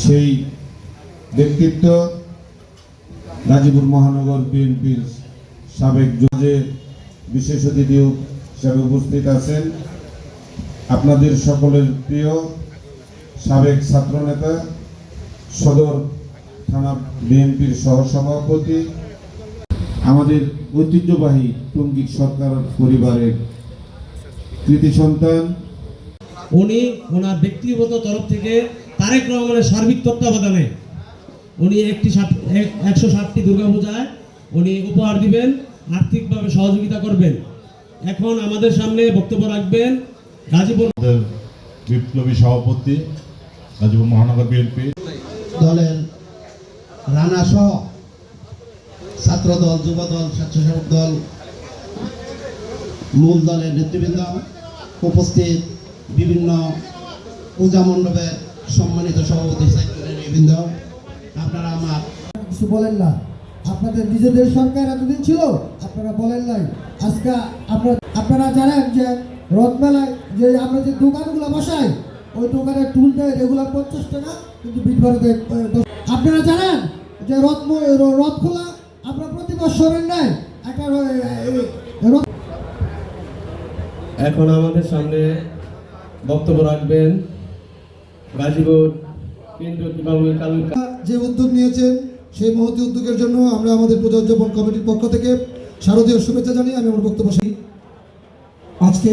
সেই ব্যক্তিত্ব গাজীপুর মহানগর বিএনপির সাবেক জজে বিশেষ অতিথি হিসাবে উপস্থিত আছেন। আপনাদের সকলের প্রিয় সাবেক ছাত্রনেতা, সদর থানা বিএনপির সহসভাপতি, আমাদের ঐতিহ্যবাহী টঙ্গী সরকার পরিবারের কৃতি সন্তান। উনি ওনার ব্যক্তিগত তরফ থেকে তারেক রহমানের সার্বিক তত্ত্বাবধানে উনি একটি একশো ষাটটি দুর্গাপূজায় উনি উপহার দিবেন আর্থিকভাবে সহযোগিতা করবেন। এখন আমাদের সামনে বক্তব্য রাখবেন গাজীপুর বিপ্লবী সভাপতি গাজীপুর মহানগর বিএনপি। দলের রানা সহ ছাত্র দল যুব দল স্বেচ্ছাসেবক দল মূল দলের নেতৃবৃন্দ উপস্থিত বিভিন্ন পূজা মণ্ডপের সম্মানিত সভাপতি নেতৃবৃন্দ আপনারা আমার কিছু বলেন না। আপনাদের নিজেদের সরকার এতদিন ছিল আপনারা বলেন নাই। আজকে আপনারা আপনারা জানেন যে রথমেলায় যে আমরা যে দোকানগুলো বসাই ওই দোকানের টুল দেয় রেগুলার পঞ্চাশ টাকা কিন্তু বিটবারে আপনারা জানেন যে রথ রথ খোলা আমরা প্রতি বছরের নেয় একটা এখন আমাদের সামনে বক্তব্য রাখবেন যে উদ্যোগ নিয়েছেন, সেই মহতি উদ্যোগের জন্য আমরা আমাদের পূজা উদযাপন কমিটির পক্ষ থেকে শারদীয় শুভেচ্ছা জানিয়ে আমি আমার বক্তব্য শেষ আজকে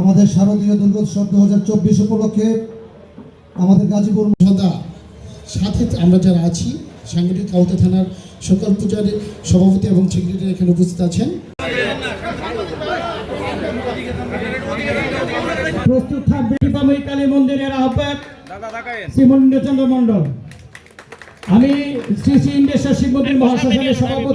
আমাদের শারদীয় দুর্গোৎসব দু হাজার চব্বিশ উপলক্ষে আমাদের গাজীপুর সদা সাথে আমরা যারা আছি, সাংগঠনিক কাউতে থানার সকল পূজারী, সভাপতি এবং সেক্রেটারি এখানে উপস্থিত আছেন। প্রস্তুত থাকবে দীপাময়ী কালী মন্দিরের আহ্বায়ক শ্রীমন্ডচন্দ্র মন্ডল আমি শ্রী শ্রী ইন্দ্রেশ্বর শিব মন্দির সভাপতি।